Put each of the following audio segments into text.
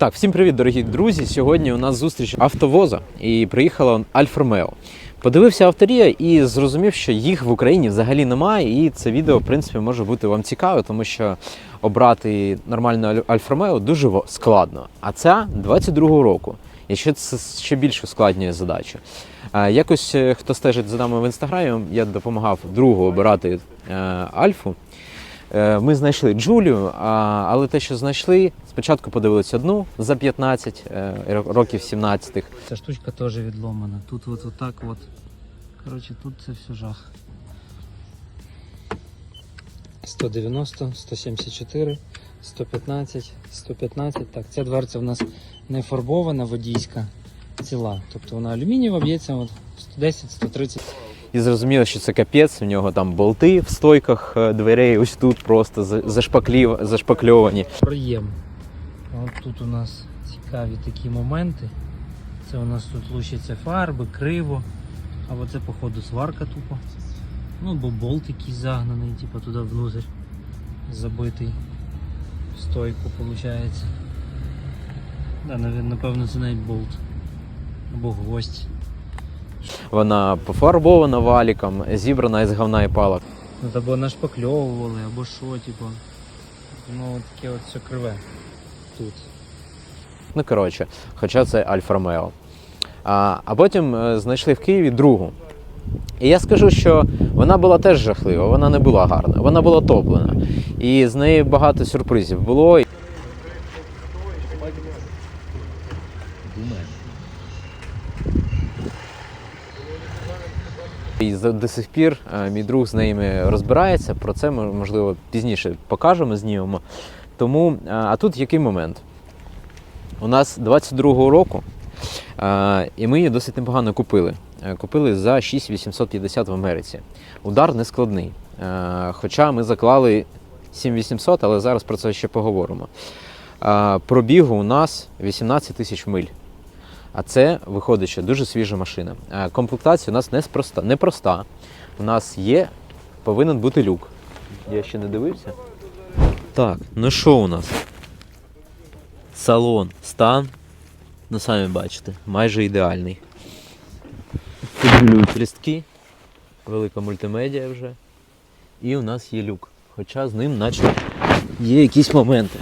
Так, всім привіт, дорогі друзі. Сьогодні у нас зустріч автовоза і приїхала Альфа Ромео. Подивився авторія і зрозумів, що їх в Україні взагалі немає. І це відео, в принципі, може бути вам цікаве, тому що обрати нормальну Альфа Ромео дуже складно. А ця 22-го року. І ще це ще більш ускладнює задачу. Якось е, хто стежить за нами в інстаграмі, я допомагав другу обирати е, Альфу. Е, Ми знайшли Джулію, але те, що знайшли, спочатку подивилися одну за 15 е, років 17-х. Ця штучка теж відломана. Тут от отак от. Коротше, тут це все жах. 190, 174, 115, 115. Так, ця дверця в нас не фарбована, водійська, ціла. Тобто вона алюмінієва б'ється от 110, 130. І зрозуміло, що це капець, у нього там болти в стойках е, дверей, ось тут просто зашпаклів- зашпакльовані. Проєм. От тут у нас цікаві такі моменти. Це у нас тут лущаться фарби, криво. Або це, походу, сварка тупо. Ну, бо болт якийсь загнаний, типу туди внутрь забитий в стойку, виходить. Да, напевно, це навіть болт. Або гвоздь. Вона пофарбована валіком, зібрана із говна і палок. Ну, або нашпакльовували, або що, типу. Ну, таке от все криве тут. Ну коротше, хоча це Альфа Ромео. А, а потім е, знайшли в Києві другу. І я скажу, що вона була теж жахлива, вона не була гарна, вона була топлена. І з неї багато сюрпризів було. До сих пір е, мій друг з ними розбирається. Про це ми, можливо пізніше покажемо, знімемо. Тому, е, а тут який момент? У нас 22-го року, е, і ми її досить непогано купили. Купили за 6850 в Америці. Удар не складний. Хоча ми заклали 7800, але зараз про це ще поговоримо. Пробігу у нас 18 тисяч миль. А це виходить, що дуже свіжа машина. Е, Комплектація у нас неспроста, непроста. У нас є, повинен бути люк. Я ще не дивився. Так, ну що у нас? Салон, стан. Ну, самі бачите, майже ідеальний. Лістки, велика мультимедіа вже. І у нас є люк. Хоча з ним наче є якісь моменти.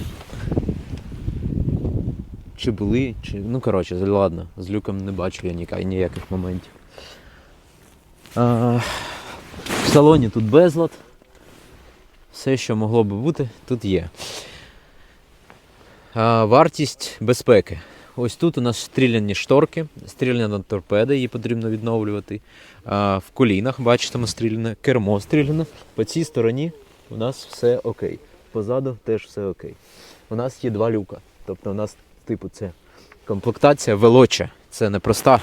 Чи були, чи. Ну, коротше, ладно, з люком не бачу я ніяк- ніяких моментів. А, в салоні тут безлад. Все, що могло би бути, тут є. А, вартість безпеки. Ось тут у нас стріляні шторки, стріляна торпеда, її потрібно відновлювати. А, в колінах, бачите, стріляне, кермо стріляне. По цій стороні у нас все окей. Позаду теж все окей. У нас є два люка. Тобто у нас, типу, це комплектація велоча. Це непроста.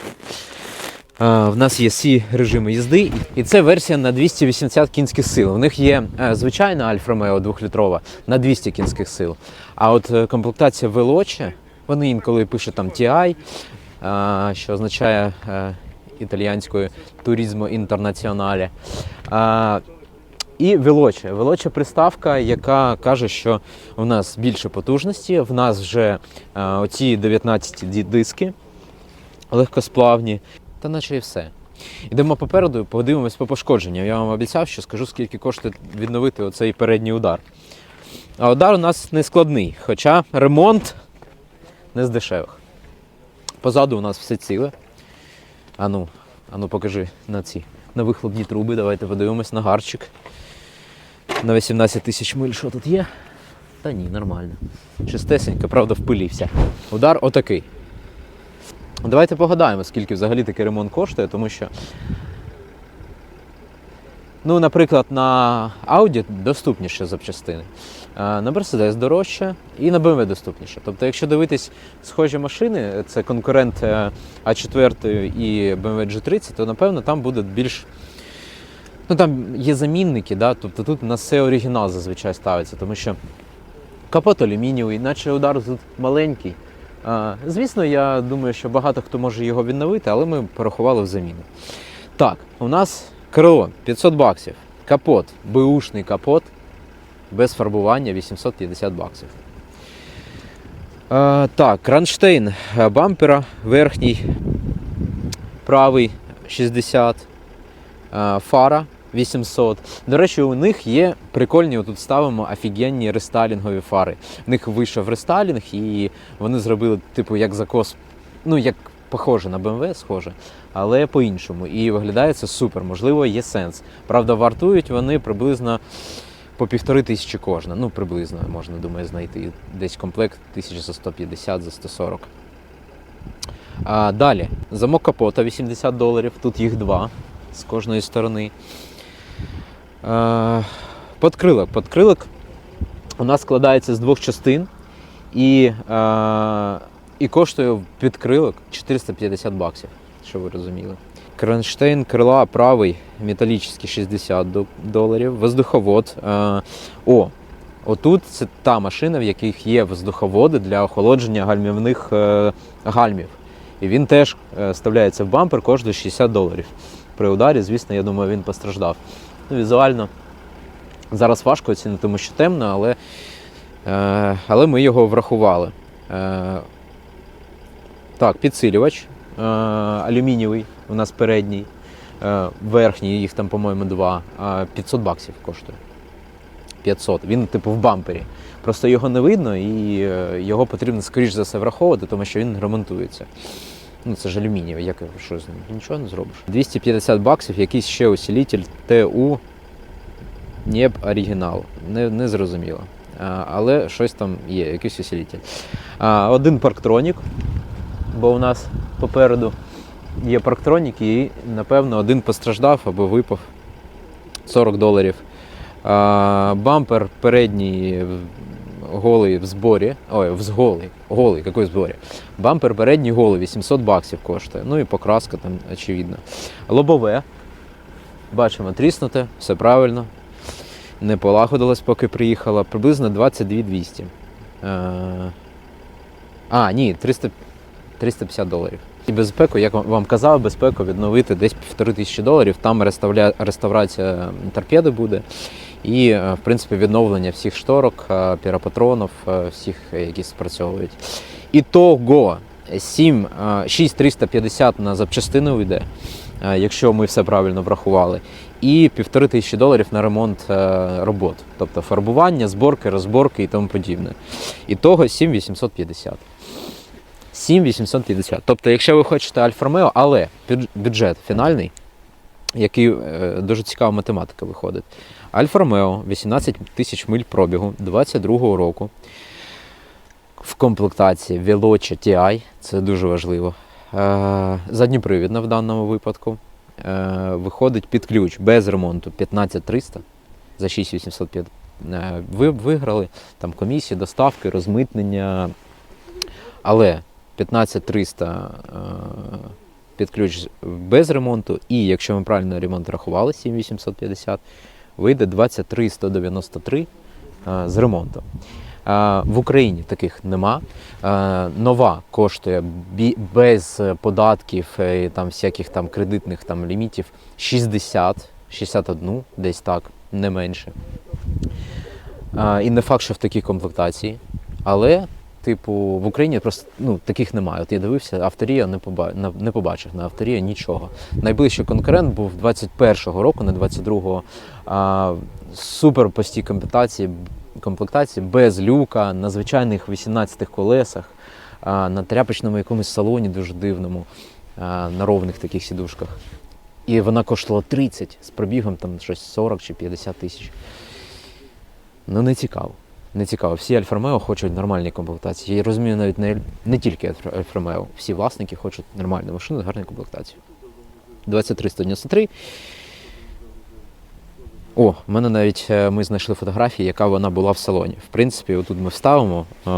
В нас є всі режими їзди, і це версія на 280 кінських сил. У них є е, звичайна Альфа Ромео 2-літрова на 200 кінських сил. А от е, комплектація Veloce, вони інколи пишуть там TI, що означає італіянською Турізмо Інтернаціонале. А, І Veloce. Veloce приставка, яка каже, що в нас більше потужності, в нас вже е, оці 19 диски легкосплавні, та наче і все. Йдемо попереду, подивимось по пошкодженням. Я вам обіцяв, що скажу, скільки коштує відновити оцей передній удар. А удар у нас не складний, хоча ремонт не з дешевих. Позаду у нас все ціле. Ану, ану покажи на ці на вихлопні труби. Давайте подивимось на гарчик. На 18 тисяч миль, що тут є? Та ні, нормально. Чистесенько, правда, впилівся. Удар отакий. Давайте погадаємо, скільки взагалі такий ремонт коштує, тому що. Ну, наприклад, на Audi доступніше запчастини. На Mercedes дорожче і на BMW доступніше. Тобто, якщо дивитись схожі машини, це конкурент е, А4 і BMW G30, то напевно там буде більш. Ну там є замінники, да? тобто тут у нас все оригінал зазвичай ставиться, тому що капот алюмінієвий, наче удар тут маленький. А, звісно, я думаю, що багато хто може його відновити, але ми порахували в заміну. Так, у нас крило 500 баксів, капот, беушний капот без фарбування 850 баксів. Е, так, кронштейн бампера верхній, правий 60, е, фара 800. До речі, у них є прикольні, тут ставимо офігенні рестайлінгові фари. В них вийшов рестайлінг і вони зробили, типу, як закос, ну як похоже на BMW, схоже, але по-іншому. І виглядає це супер, можливо, є сенс. Правда, вартують вони приблизно по півтори тисячі кожна. Ну, приблизно можна, думаю, знайти. Десь комплект тисяч за 150, за 140. А, далі, замок капота 80 доларів. Тут їх два з кожної сторони. А, подкрилок. Подкрилок у нас складається з двох частин і, а, і коштує підкрилок 450 баксів, щоб ви розуміли. Кронштейн крила правий металічний 60 до- доларів. Воздуховод. Е, о, отут це та машина, в яких є воздуховоди для охолодження гальмівних е, гальмів. І він теж е, вставляється в бампер, коштує 60 доларів. При ударі, звісно, я думаю, він постраждав. Ну, візуально зараз важко оцінити, тому що темно, але, е, але ми його врахували. Е, так, підсилювач е, алюмінієвий у нас передній, е, верхній, їх там, по-моєму, два, а 500 баксів коштує. 500. Він, типу, в бампері. Просто його не видно і е, його потрібно, скоріш за все, враховувати, тому що він ремонтується. Ну, це ж алюмінієвий, як що з ним? Нічого не зробиш. 250 баксів, якийсь ще усилитель ТУ НЕП оригінал. Не, не зрозуміло. А, але щось там є, якийсь усилитель. А, один парктронік, бо у нас попереду є парктроніки, і, напевно, один постраждав або випав 40 доларів. А, бампер передній голий в зборі. Ой, в голий. Голий, який в зборі? Бампер передній голий, 800 баксів коштує. Ну і покраска там, очевидно. Лобове. Бачимо, тріснуте, все правильно. Не полагодилось, поки приїхала. Приблизно 22 200. Е, А, ні, 300, 350 доларів. І безпеку, як вам- казав, безпеку відновити десь півтори тисячі доларів. Там реставрація торпеди буде. І, е, в принципі, відновлення всіх шторок, е, піропатронів, е, всіх, які спрацьовують. Ітого 7, е, 6350 на запчастину йде, е, якщо ми все правильно врахували. І півтори тисячі доларів на ремонт робот, тобто фарбування, зборки, розборки і тому подібне. Ітого 7850. 7850. Тобто, якщо ви хочете Альфа Ромео, але бюджет фінальний, який е, дуже цікава математика виходить. Альфа Ромео 18 тисяч миль пробігу 22-го року. В комплектації Veloce TI, це дуже важливо. Е, задніпривідна в даному випадку. Е, виходить під ключ без ремонту 15300 за 6805. Е, ви виграли там комісії, доставки, розмитнення. Але 15300 е, під ключ без ремонту, і якщо ми правильно ремонт рахували, 7850, вийде 23193 е, з ремонтом. Е, В Україні таких нема. Е, Нова коштує без податків і там всяких там кредитних там лімітів 60, 61, десь так, не менше. І не факт, що в такій комплектації. Але Типу, в Україні просто ну, таких немає. От я дивився, авторія не, поба... не побачив на авторія нічого. Найближчий конкурент був 21-го року, не 22-го. А, супер прості комплектації, комплектації без люка, на звичайних 18 колесах, а, на тряпочному якомусь салоні дуже дивному, а, на ровних таких сідушках. І вона коштувала 30 з пробігом там щось 40 чи 50 тисяч. Ну, не цікаво. Не цікаво. Всі Альфа Ромео хочуть нормальні комплектації. Я розумію, навіть не, не тільки Альфа Альфа Ромео. Всі власники хочуть нормальну машину з гарною комплектацією. 2393. О, в мене навіть е, ми знайшли фотографії, яка вона була в салоні. В принципі, отут ми вставимо, е,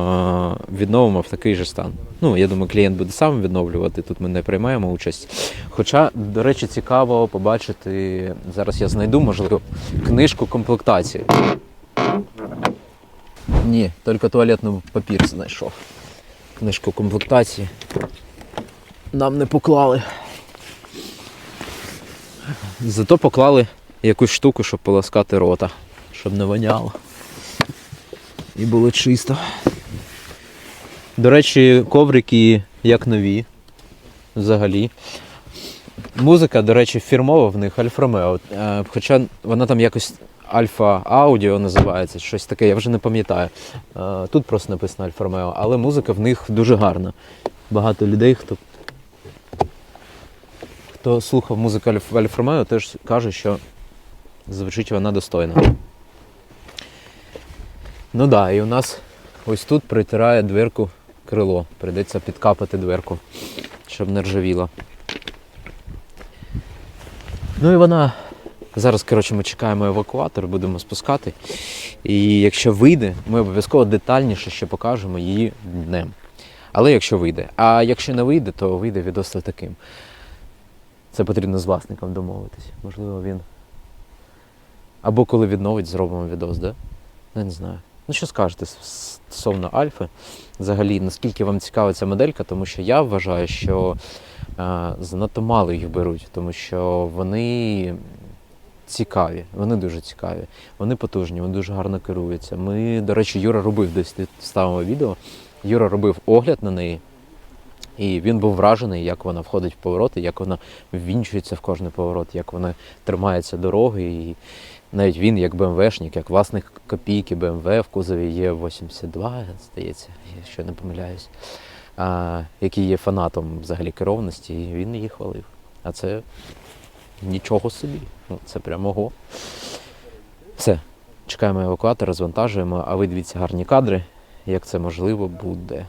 відновимо в такий же стан. Ну, я думаю, клієнт буде сам відновлювати, тут ми не приймаємо участь. Хоча, до речі, цікаво побачити, зараз я знайду, можливо, книжку комплектації. Ні, тільки туалетний папір знайшов. Книжку комплектації. Нам не поклали. Зато поклали якусь штуку, щоб полоскати рота, щоб не воняло. І було чисто. До речі, коврики як нові. Взагалі. Музика, до речі, фірмова в них Альфа Ромео. Е, Хоча вона там якось Альфа Аудіо називається, щось таке, я вже не пам'ятаю. Е, Тут просто написано Альфа Ромео, але музика в них дуже гарна. Багато людей, хто, хто слухав музику Альфа Ромео, теж каже, що звучить вона достойно. Ну так, да, і у нас ось тут притирає дверку крило. Прийдеться підкапати дверку, щоб не ржавіла. Ну і вона. Зараз, коротше, ми чекаємо евакуатор, будемо спускати. І якщо вийде, ми обов'язково детальніше ще покажемо її днем. Але якщо вийде. А якщо не вийде, то вийде відос таким. Це потрібно з власником домовитись. Можливо, він. Або коли відновить, зробимо відос, да? Ну, не знаю. Ну, що скажете стосовно Альфи? Взагалі, наскільки вам цікава ця моделька, тому що я вважаю, що е, занадто мало їх беруть, тому що вони цікаві, вони дуже цікаві, вони потужні, вони дуже гарно керуються. Ми, до речі, Юра робив десь ставимо відео. Юра робив огляд на неї, і він був вражений, як вона входить в повороти, як вона ввінчується в кожний поворот, як вона тримається дороги. І навіть він, як БМВшник, як власник копійки БМВ в кузові є 82, здається, якщо не помиляюсь, а, який є фанатом взагалі керовності, і він її хвалив. А це нічого собі. Ну, це прямо ого. Все. Чекаємо евакуатор, розвантажуємо, а ви дивіться гарні кадри, як це можливо буде.